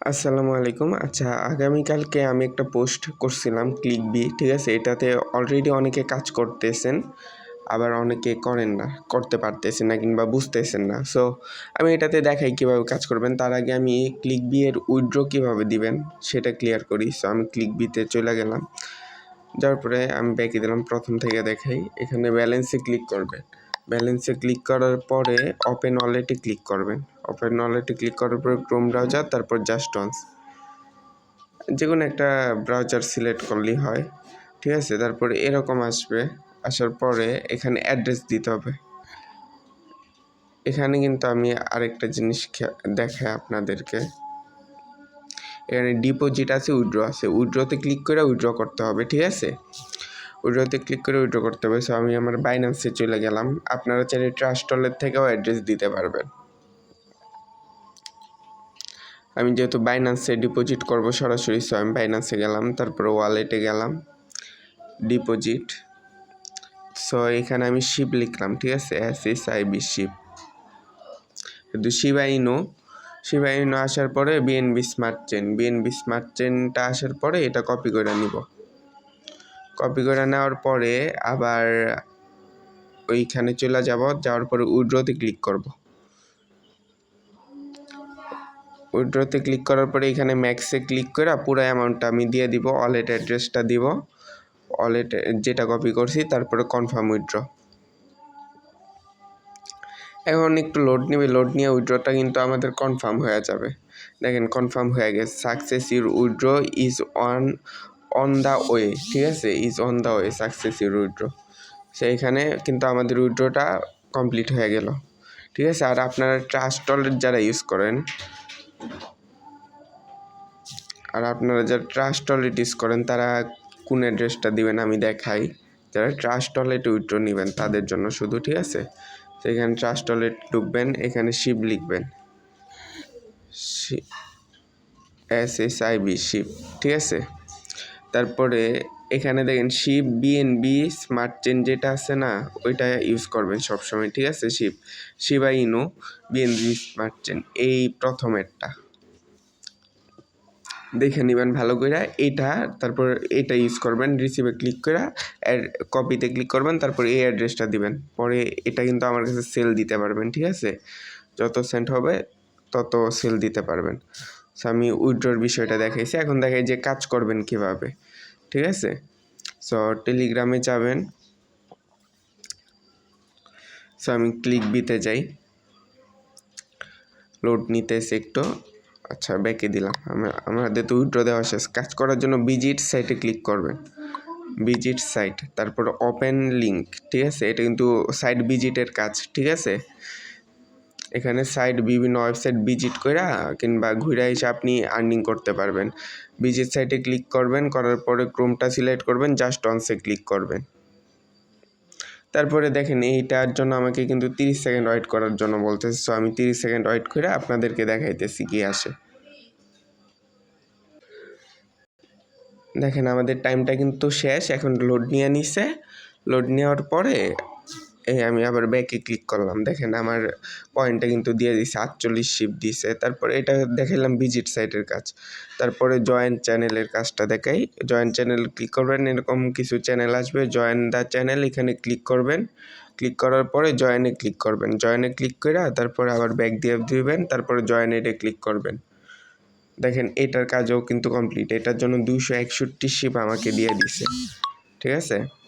আসসালামু আলাইকুম। আচ্ছা আগামীকালকে আমি একটা পোস্ট করছিলাম ক্লিক বি ঠিক আছে? এটাতে অলরেডি অনেকে কাজ করতেছেন, আবার অনেকে করেন না, করতে পারতেছেন না কিংবা বুঝতেছেন না। সো আমি এটাতে দেখাই কীভাবে কাজ করবেন। তার আগে আমি ক্লিক বি এর উইথড্র কীভাবে দিবেন, সেটা ক্লিয়ার করি। সো আমি ক্লিক বিতে চলে গেলাম। যাওয়ার পরে আমি ব্যাকে দিলাম, প্রথম থেকে দেখাই। এখানে ব্যালেন্সে ক্লিক করবেন। ব্যালেন্সে ক্লিক করার পরে ওপেন ওয়ালেটে ক্লিক করবেন। ওপেন ওয়ালেটে ক্লিক করার পরে ক্রোম ব্রাউজার তারপর জাস্ট অনস যে কোনো একটা ব্রাউজার সিলেক্ট করলেই হয়, ঠিক আছে? তারপরে এরকম আসবে, আসার পরে এখানে অ্যাড্রেস দিতে হবে। এখানে কিন্তু আমি আরেকটা জিনিস দেখাই আপনাদেরকে। এখানে ডিপোজিট আছে উইড্র আছে। উইড্রোতে ক্লিক করে উইড্র করতে হবে, ঠিক আছে? উইড্রোতে ক্লিক করে উইড্রো করতে হবে। সো আমি আমার বাইন্যান্সে চলে গেলাম। আপনারা চাইলে ট্রাস্টলের থেকেও অ্যাড্রেস দিতে পারবেন। আমি যেহেতু বাইন্যান্সে ডিপোজিট করব সরাসরি সো আমি বাইন্যান্সে গেলাম, তারপর ওয়ালেটে গেলাম ডিপোজিট সো এখানে আমি শিপ লিখলাম, ঠিক আছে? S S I B SHIB কিন্তু শিবাইনো শিবাইনো আসার পরে BNB smart chain BNB smart চেনটা আসার পরে এটা কপি করে নিব। কপি করে নেওয়ার পরে আবার ওইখানে চলে যাব, যাওয়ার পরে উইড্রোতে ক্লিক করব। উইড্রোতে ক্লিক করার পরে এখানে ম্যাক্সে ক্লিক করে পুরো অ্যামাউন্টটা আমি দিয়ে দিব ওয়ালেট অ্যাড্রেসটা দিব ওয়ালেট যেটা কপি করছি, তারপরে কনফার্ম উইড্র এখন একটু লোড নেবে লোড নিয়ে উইড্রোটা কিন্তু আমাদের কনফার্ম হয়ে যাবে। দেখেন কনফার্ম হয়ে গেছে success your withdraw is on on the way ঠিক আছে? Is on the way success your withdraw সেইখানে কিন্তু আমাদের উইড্রোটা কমপ্লিট হয়ে গেল, ঠিক আছে? আর আপনারা ট্রাস্ট ওয়ালেট যারা ইউজ করেন আর আপনারা যারা ট্রাস্ট ওয়ালেট ইউজ করেন, তারা কোন অ্যাড্রেসটা দিবেন আমি দেখাই। যারা ট্রাস্ট ওয়ালেট উইড্রো নেবেন, তাদের জন্য শুধু, ঠিক আছে? তো এখানে ট্রাস্ট ওয়ালেট ঢুকবেন, এখানে শিপ লিখবেন। S S I B SHIB ঠিক আছে? তারপরে এখানে দেখেন শিপ বিএনবি স্মার্ট চেন যেটা আছে না, ওইটা ইউজ করবেন সবসময়, ঠিক আছে? SHIB Shiba Inu BNB smart chain এই প্রথমেরটা। দেখে নেবেন ভালো করে এটা তারপর এটা ইউজ করবেন রিসিভে ক্লিক করে কপিতে ক্লিক করবেন, তারপর এই অ্যাড্রেসটা দিবেন। পরে এটা কিন্তু আমার কাছে সেল দিতে পারবেন, ঠিক আছে? যত সেন্ট হবে, তত সেল দিতে পারবেন। সো আমি উইড্রোর বিষয়টা দেখাইছি। এখন দেখাই যে কাজ করবেন কীভাবে। ঠিক আছে? সো টেলিগ্রামে যাবেন। সো আমি ক্লিক বিতে যাই। লোড নিতেছে একটু। আচ্ছা ব্যাকে দিলাম। আমাদের তো উইড্রো দেওয়া শেষ। কাজ করার জন্য ভিজিট সাইটে ক্লিক করবেন। ভিজিট সাইট তারপর ওপেন লিঙ্ক ঠিক আছে? এটা কিন্তু সাইট ভিজিটের কাজ, ঠিক আছে? এখানে সাইট বিভিন্ন ওয়েবসাইট ভিজিট করে কিংবা ঘুরে এসে আপনি আর্নিং করতে পারবেন। ভিজিট সাইটে ক্লিক করবেন, করার পরে ক্রোমটা সিলেক্ট করবেন জাস্ট অনসে ক্লিক করবেন। তারপরে দেখেন এইটার জন্য আমাকে কিন্তু তিরিশ সেকেন্ড ওয়েট করার জন্য বলতেছে। সো আমি তিরিশ সেকেন্ড ওয়েট করে আপনাদেরকে দেখাইতেছি কি আসে। দেখেন আমাদের টাইমটা কিন্তু শেষ, এখন লোড নিয়ে নিছে। লোড নেওয়ার পরে এই আমি আবার ব্যাকে ক্লিক করলাম। দেখেন আমার পয়েন্টটা কিন্তু দিয়ে দিছে, আটচল্লিশ শিপ দিছে। তারপরে এটা দেখাইলাম ভিজিট সাইটের কাজ। তারপরে জয়েন্ট চ্যানেলের কাজটা দেখাই। জয়েন্ট চ্যানেল ক্লিক করবেন, এরকম কিছু চ্যানেল আসবে। জয়েন দ্য চ্যানেল এখানে ক্লিক করবেন। ক্লিক করার পরে জয়েনে ক্লিক করবেন। জয়েনে ক্লিক করে তারপরে আবার ব্যাক দিয়ে দিবেন, তারপরে জয়েন এটে ক্লিক করবেন। দেখেন এটার কাজও কিন্তু কমপ্লিট এটার জন্য দুশো একষট্টি শিপ আমাকে দিয়ে দিছে। ঠিক আছে?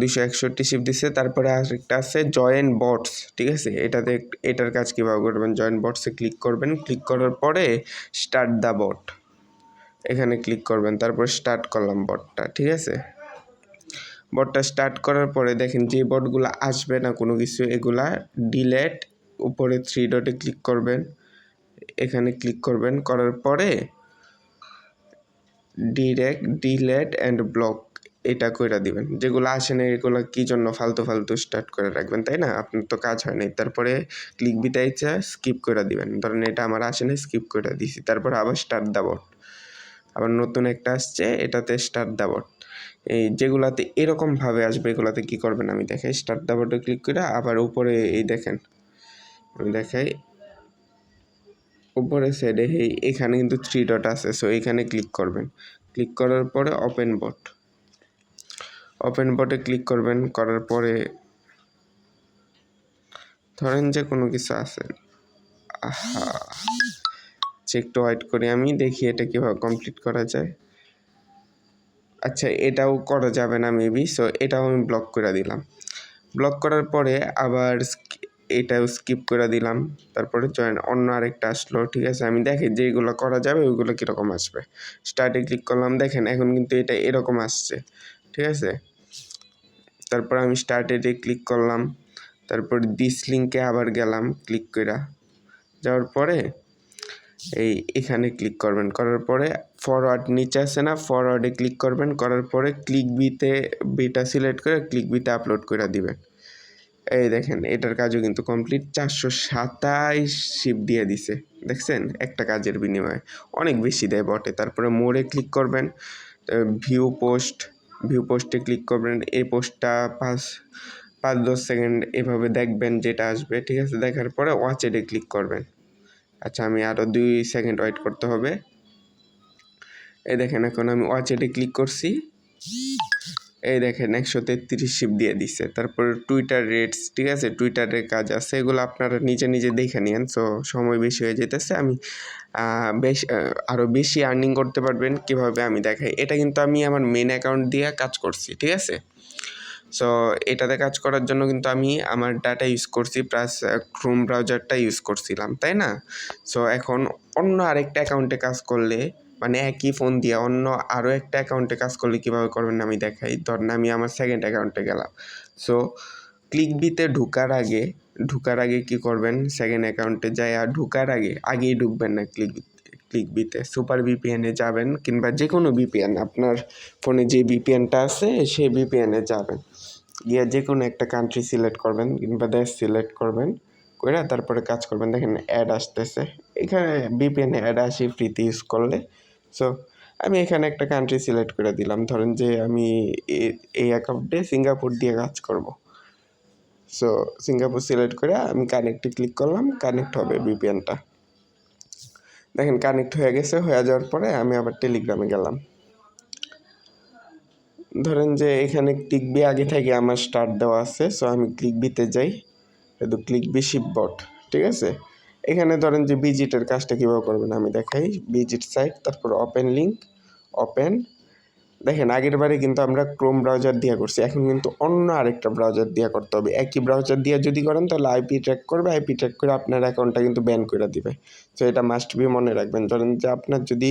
দুশো একষট্টি শিপ দিচ্ছে তারপরে আরেকটা আছে জয়েন্ট বটস ঠিক আছে? এটাতে এটার কাজ কীভাবে করবেন? জয়েন্ট বটসে ক্লিক করবেন। ক্লিক করার পরে স্টার্ট দ্য বট এখানে ক্লিক করবেন। তারপর স্টার্ট করলাম বটটা ঠিক আছে? বটটা স্টার্ট করার পরে দেখেন যে বটগুলো আসবে না কোনো কিছু, এগুলা ডিলেট উপরে থ্রি ডটে ক্লিক করবেন। এখানে ক্লিক করবেন। করার পরে ডিরেক্ট ডিলেট অ্যান্ড ব্লক এটা করে দিবেন। যেগুলো আসে না, এগুলো কী জন্য ফালতু ফালতু স্টার্ট করে রাখবেন, তাই না? আপনার তো কাজ হয় নাই। তারপরে ক্লিক বিতাইছে স্কিপ করে দিবেন। ধরেন এটা আমার আসে না স্কিপ করে দিছি। তারপর আবার স্টার্ট দাবট আবার নতুন একটা আসছে, এটাতে স্টার্ট দাবট এই যেগুলাতে এরকমভাবে আসবে, এগুলাতে কী করবেন? আমি দেখাই। স্টার্ট দাবটে ক্লিক করে আবার উপরে এই দেখেন। আমি দেখাই। উপরের সাইডে এই, এখানে কিন্তু থ্রি ডট আছে সো এখানে ক্লিক করবেন। ক্লিক করার পরে ওপেন বট ওপেন বটে ক্লিক করবেন, করার পরে ধরেন যে কোনো কিছু আছে। আহা একটু ওয়েট করি আমি, দেখি এটা কীভাবে কমপ্লিট করা যায়। আচ্ছা এটাও করা যাবে না মেবি সো এটাও আমি ব্লক করে দিলাম। ব্লক করার পরে আবার এটাও স্কিপ করে দিলাম। তারপরে জয়েন অন্য আরেকটা আসলো, ঠিক আছে? আমি দেখি যেগুলো করা যাবে, ওইগুলো কীরকম আসবে। স্টার্টে ক্লিক করলাম, দেখেন এখন কিন্তু এটা এরকম আসছে। ঠিক আছে? তারপর আমি স্টার্টে ক্লিক করলাম। তারপর দিস লিঙ্কে আবার গেলাম ক্লিক করা যাওয়ার পরে এই এখানে ক্লিক করবেন। করার পরে ফরওয়ার্ড নিচে আছে না ফরওয়ার্ডে ক্লিক করবেন। করার পরে ক্লিক বিতে বিটা সিলেক্ট করে ক্লিক বিতে আপলোড করে দিবেন। এই দেখেন, এটার কাজও কিন্তু কমপ্লিট চারশো সাতাইশ শিপ দিয়ে দিছে। দেখছেন? একটা কাজের বিনিময়ে। অনেক বেশি দেয় বটে। তারপরে মোড়ে ক্লিক করবেন। ভিউ পোস্ট ভিউ পোস্টে ক্লিক করবেন, এই পোস্টটা পাঁচ পাঁচ দশ সেকেন্ড এভাবে দেখবেন যেটা আসবে, ঠিক আছে? দেখার পরে ওয়াচ এডে ক্লিক করবেন। আচ্ছা আমি আরও দুই সেকেন্ড ওয়েট করতে হবে। এই দেখেন, এখন আমি ওয়াচ এডে ক্লিক করছি। এই দেখেন একশো তেত্রিশ শিপ দিয়ে দিচ্ছে তারপর টুইটার রেটস ঠিক আছে? টুইটারের কাজ আছে, এগুলো আপনারা নিজে নিজে দেখে নিন সো সময় বেশি হয়ে যেতেছে, আমি বেশ আরও বেশি আর্নিং করতে পারবেন কীভাবে আমি দেখাই। এটা কিন্তু আমি আমার মেন অ্যাকাউন্ট দিয়ে কাজ করছি, ঠিক আছে? সো এটাতে কাজ করার জন্য কিন্তু আমি আমার ডাটা ইউজ করছি প্লাস ক্রোম ব্রাউজারটা ইউজ করছিলাম, তাই না? সো এখন অন্য আরেকটা অ্যাকাউন্টে কাজ করলে মানে একই ফোন দিয়ে অন্য আরও একটা অ্যাকাউন্টে কাজ করলে কীভাবে করবেন আমি দেখাই। ধরেন আমি আমার সেকেন্ড অ্যাকাউন্টে গেলাম। সো ক্লিক বিতে ঢুকার আগে ঢুকার আগে কি করবেন? সেকেন্ড অ্যাকাউন্টে যাই আর ঢুকার আগে, আগেই ঢুকবেন না ক্লিক ক্লিক বিতে সুপার ভিপিএনে যাবেন কিংবা যে কোনো ভিপিএন আপনার ফোনে যে ভিপিএনটা আছে সেই ভিপিএনে যাবেন। গিয়ে যে কোনো একটা কান্ট্রি সিলেক্ট করবেন কিংবা দেশ সিলেক্ট করবেন করে তারপরে কাজ করবেন। দেখেন অ্যাড আসতেছে। এখানে ভিপিএনে অ্যাড আসি ফ্রিতে ইউজ করলে। সো আমি এখানে একটা কান্ট্রি সিলেক্ট করে দিলাম। ধরেন যে আমি এই অ্যাকাউন্টে সিঙ্গাপুর দিয়ে কাজ করব। সো সিঙ্গাপুর সিলেক্ট করে আমি কানেক্টে ক্লিক করলাম কানেক্ট হবে ভিপিএনটা দেখেন কানেক্ট হয়ে গেছে, হয়ে যাওয়ার পরে আমি আবার টেলিগ্রামে গেলাম। ধরেন যে এখানে ক্লিক বি আগে থেকে আমার স্টার্ট দেওয়া আছে সো আমি ক্লিক বিতে যাই। কিন্তু ক্লিক বি শিপ বট ঠিক আছে? এখানে ধরেন যে বিজিটের কাজটা কীভাবে করবেন আমি দেখাই। বিজিট সাইট, তারপর ওপেন লিঙ্ক ওপেন দেখেন, আগের বারে কিন্তু আমরা ক্রোম ব্রাউজার দিয়ে করছি, এখন কিন্তু অন্য আরেকটা ব্রাউজার দিয়ে করতে হবে। একই ব্রাউজার দিয়ে যদি করেন, তাহলে আইপি ট্র্যাক করবে আইপি ট্র্যাক করে আপনার অ্যাকাউন্টটা কিন্তু ব্যান করে দিবে। তো এটা মাস্ট বি মনে রাখবেন। ধরেন যে আপনার যদি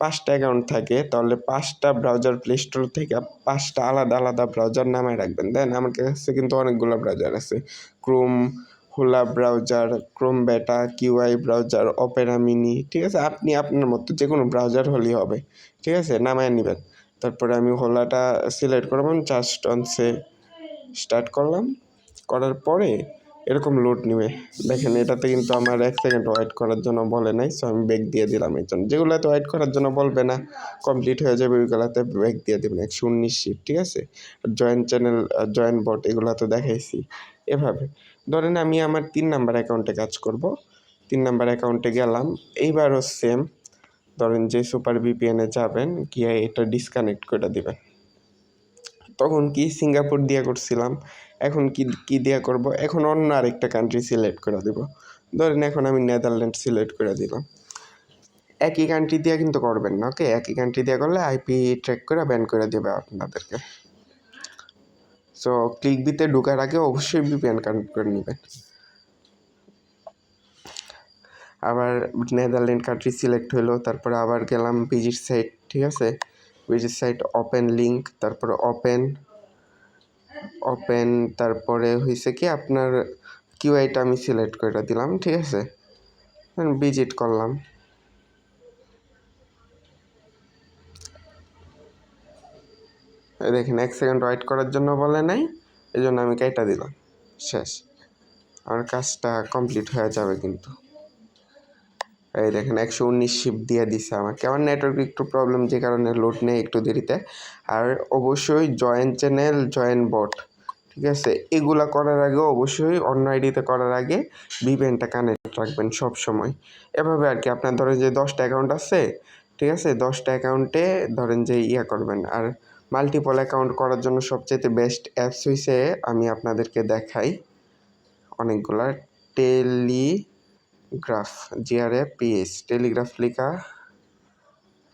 পাঁচটা অ্যাকাউন্ট থাকে, তাহলে পাঁচটা ব্রাউজার প্লে স্টোর থেকে পাঁচটা আলাদা আলাদা ব্রাউজার নামায় রাখবেন। দেন আমার কাছে কিন্তু অনেকগুলো ব্রাউজার আছে। ক্রোম হোলা ব্রাউজার ক্রোম বেটা কিউআই ব্রাউজার অপেরা মিনি ঠিক আছে? আপনি আপনার মতো যে কোনো ব্রাউজার হলেই হবে, ঠিক আছে? নামায় নেবেন। তারপরে আমি হোলাটা সিলেক্ট করলাম জাস্ট অনসে স্টার্ট করলাম। করার পরে এরকম লোড নেবে। দেখেন, এটাতে কিন্তু আমার এক সেকেন্ড ওয়েট করার জন্য বলে নাই সো আমি ব্যাক দিয়ে দিলাম এই জন্য। যেগুলোতে ওয়েট করার জন্য বলবে না কমপ্লিট হয়ে যাবে ওইগুলোতে ব্যাক দিয়ে দেবেন। একশো উনিশ শিপ ঠিক আছে? জয়েন্ট চ্যানেল জয়েন্ট বট এগুলো তো দেখাইছি। এভাবে। ধরেন আমি আমার তিন নাম্বার অ্যাকাউন্টে কাজ করব। তিন নাম্বার অ্যাকাউন্টে গেলাম, এইবারও সেম ধরেন যে সুপার ভিপিএনে যাবেন, গিয়ে এটা ডিসকানেক্ট করে দিবেন। তখন কি সিঙ্গাপুর দিয়ে করছিলাম, এখন কি কি দিয়ে করব? এখন অন্য আরেকটা কান্ট্রি সিলেক্ট করে দিব। ধরেন এখন আমি নেদারল্যান্ড সিলেক্ট করে দিলাম। একই কান্ট্রি দিয়ে কিন্তু করবেন না ওকে একই কান্ট্রি দিয়ে করলে আইপি ট্র্যাক করে ব্যান করে দেবে আপনাদেরকে। সো ক্লিক দিতে ঢোকার আগে অবশ্যই ভিপিএন কানেক্ট করে নেবেন। আবার নেদারল্যান্ড কান্ট্রি সিলেক্ট হলো, তারপরে আবার গেলাম ভিজিট সাইট ঠিক আছে? ভিজিট সাইট ওপেন লিঙ্ক তারপরে ওপেন ওপেন তারপরে হয়েছে কি আপনার কিউআইটা আমি সিলেক্ট করে দিলাম, ঠিক আছে? ভিজিট করলাম। দেখেন, এক সেকেন্ড ওয়েট করার জন্য বলে নাই এই জন্য আমি কেটে দিলাম। শেষ। আমার কাজটা কমপ্লিট হয়ে যাবে কিন্তু। এই দেখেন, একশো উনিশ শিপ দিয়ে দিছে আমাকে। আমার নেটওয়ার্ক একটু প্রবলেম যে কারণে লোড নেই একটু দেরিতে। আর অবশ্যই জয়েন চ্যানেল জয়েন বট ঠিক আছে? এগুলা করার আগে অবশ্যই অন্য আইডিতে করার আগে ভিপিএনটা কানেক্ট রাখবেন সব সময় এভাবে আর কি আপনার ধরেন যে দশটা অ্যাকাউন্ট আছে, ঠিক আছে? দশটা অ্যাকাউন্টে ধরেন যে ইয়া করবেন। আর মাল্টিপল অ্যাকাউন্ট করার জন্য সবচেয়ে বেস্ট অ্যাপস হইছে, আমি আপনাদেরকে দেখাই। অনেকগুলা টেলিগ্রাফ জিআরএ পিএস টেলিগ্রাফ লেখা।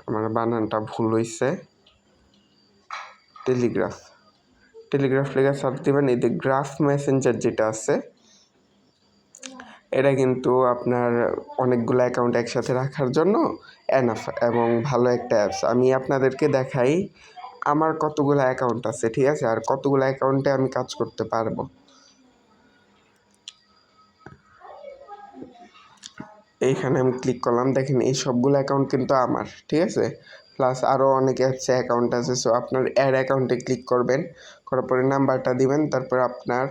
আমার বানানটা ভুল হইছে। টেলিগ্রাফ টেলিগ্রাফ লেখা সার্চ দিবেন, এই যে গ্রাফ মেসেঞ্জার যেটা আছে, এটা কিন্তু আপনার অনেকগুলো অ্যাকাউন্ট একসাথে রাখার জন্য এনাফ এবং ভালো একটা অ্যাপস আমি আপনাদেরকে দেখাই আমার কতগুলো অ্যাকাউন্ট আছে, ঠিক আছে? আর কতগুলো অ্যাকাউন্টে আমি কাজ করতে পারব? এইখানে আমি ক্লিক করলাম। দেখেন, এই সবগুলো অ্যাকাউন্ট কিন্তু আমার, ঠিক আছে? প্লাস আরও অনেকে অ্যাপসে অ্যাকাউন্ট আছে সো আপনার অ্যাড অ্যাকাউন্টে ক্লিক করবেন। করার পরে নাম্বারটা দিবেন, তারপর আপনার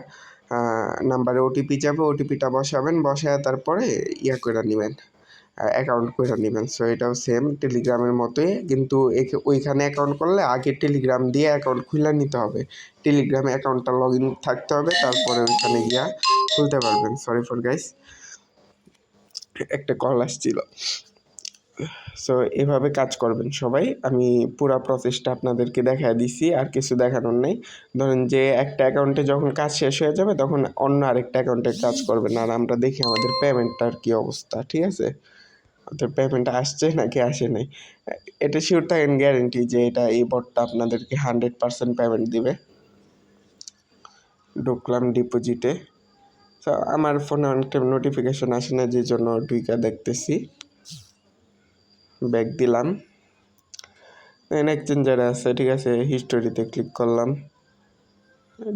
নাম্বারে ওটিপি যাবে ওটিপিটা বসাবেন, বসায় তারপরে ইয়া করে নেবেন। অ্যাকাউন্ট করে নেবেন। সো এটাও সেম টেলিগ্রামের মতোই। কিন্তু ওইখানে অ্যাকাউন্ট করলে আগে টেলিগ্রাম দিয়ে অ্যাকাউন্ট খুলে নিতে হবে। টেলিগ্রামে অ্যাকাউন্টটা লগ ইন থাকতে হবে, তারপরে ওইখানে গিয়া খুলতে পারবেন। সরি ফর গাইস একটা কল আসছিল। সো এভাবে কাজ করবেন সবাই। আমি পুরা প্রসেসটা আপনাদেরকে দেখা দিছি, আর কিছু দেখানোর নেই। ধরেন যে একটা অ্যাকাউন্টে যখন কাজ শেষ হয়ে যাবে, তখন অন্য আরেকটা অ্যাকাউন্টে কাজ করবেন। আর আমরা দেখি আমাদের পেমেন্টটার কী অবস্থা, ঠিক আছে? ওদের পেমেন্ট আসছে নাকি আসে নাই? এটা শিওর থাকেন গ্যারেন্টি যে এটা এই বটটা আপনাদেরকে হান্ড্রেড পার্সেন্ট পেমেন্ট দিবে। ঢুকলাম ডিপোজিটে তো আমার ফোনে অনেকটা নোটিফিকেশন আসে না, যে জন্য ঢুইকা দেখতেছি। ব্যাক দিলাম। এক্সচেঞ্জারে আছে, ঠিক আছে হিস্টোরিতে ক্লিক করলাম।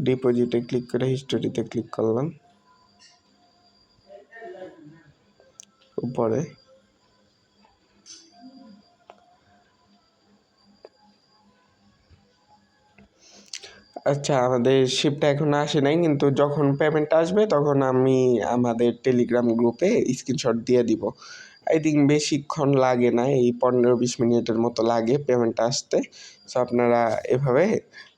ডিপোজিটে ক্লিক করে হিস্টোরিতে ক্লিক করলাম। উপরে। আচ্ছা আমাদের শিপটা এখন আসে নাই, কিন্তু যখন পেমেন্ট আসবে তখন আমি আমাদের টেলিগ্রাম গ্রুপে স্ক্রিনশট দিয়ে দিব। আই থিঙ্ক বেশিক্ষণ লাগে না, এই পনেরো বিশ মিনিটের মতো লাগে পেমেন্টটা আসতে। সো আপনারা এভাবে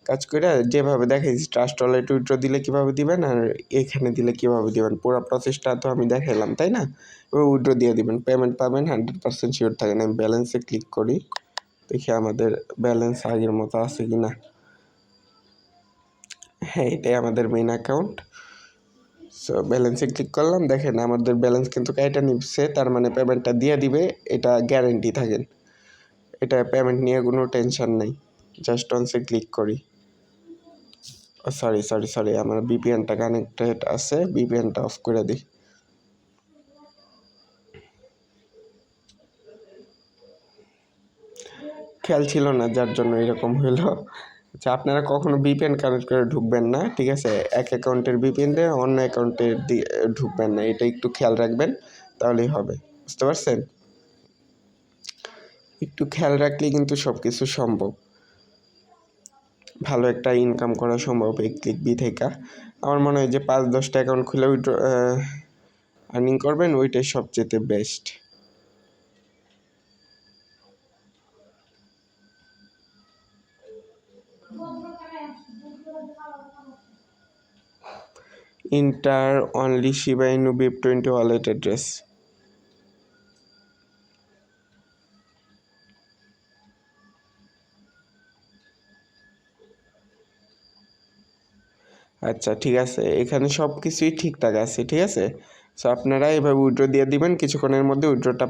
কাজ করে যেভাবে দেখাইছি ট্রাস্ট ওয়ালেট উইড্রো দিলে কীভাবে দিবেন আর এখানে দিলে কীভাবে দিবেন? পুরো প্রসেসটা তো আমি দেখাইলাম, তাই না? এবার উইড্রো দিয়ে দিবেন। পেমেন্ট পাবেন হান্ড্রেড পার্সেন্ট শিওর থাকেন। আমি ব্যালেন্সে ক্লিক করি, দেখি আমাদের ব্যালেন্স আগের মতো আছে কি না হ্যাঁ এটাই আমাদের মেইন অ্যাকাউন্ট সো ব্যালেন্সে ক্লিক করলাম, দেখেন আমাদের ব্যালেন্স কিন্তু কাইটা নিচ্ছে, তার মানে পেমেন্টটা দিয়ে দিবে, এটা গ্যারেন্টি থাকেন এটা পেমেন্ট নিয়ে কোনো টেনশন নেই জাস্ট অনসে ক্লিক করি। সরি সরি সরি আমার বিপিএনটা কানেক্টেড আছে বিপিএনটা অফ করে দিই। খেয়াল ছিল না, যার জন্য এরকম হলো। আচ্ছা আপনারা কখনো বিপিএন কানেক্ট করে ঢুকবেন না, ঠিক আছে? এক অ্যাকাউন্টের বিপিএন দিয়ে অন্য অ্যাকাউন্টের দিয়ে ঢুকবেন না, এটা একটু খেয়াল রাখবেন, তাহলেই হবে, বুঝতে পারছেন? একটু খেয়াল রাখলেই কিন্তু সব কিছু সম্ভব। ভালো একটা ইনকাম করা সম্ভব এই ক্লিক বি থেকে। আমার মনে হয় যে পাঁচ দশটা অ্যাকাউন্ট খুলে উইড্র আর্নিং করবেন, ওইটাই সবচেয়ে best enter only Shiba Inu BIP20 wallet address. আচ্ছা ঠিক আছে। এখানে সব কিছুই ঠিকঠাক আছে, ঠিক আছে? সো আপনারা এভাবে উইড্রো দিয়ে দিবেন, কিছুক্ষণের মধ্যে উইড্রোটা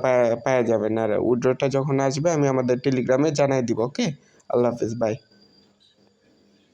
পাওয়া যাবেন আর উইড্রোটা যখন আসবে, আমি আমাদের টেলিগ্রামে জানাই দিব ওকে আল্লাহ হাফিজ বাই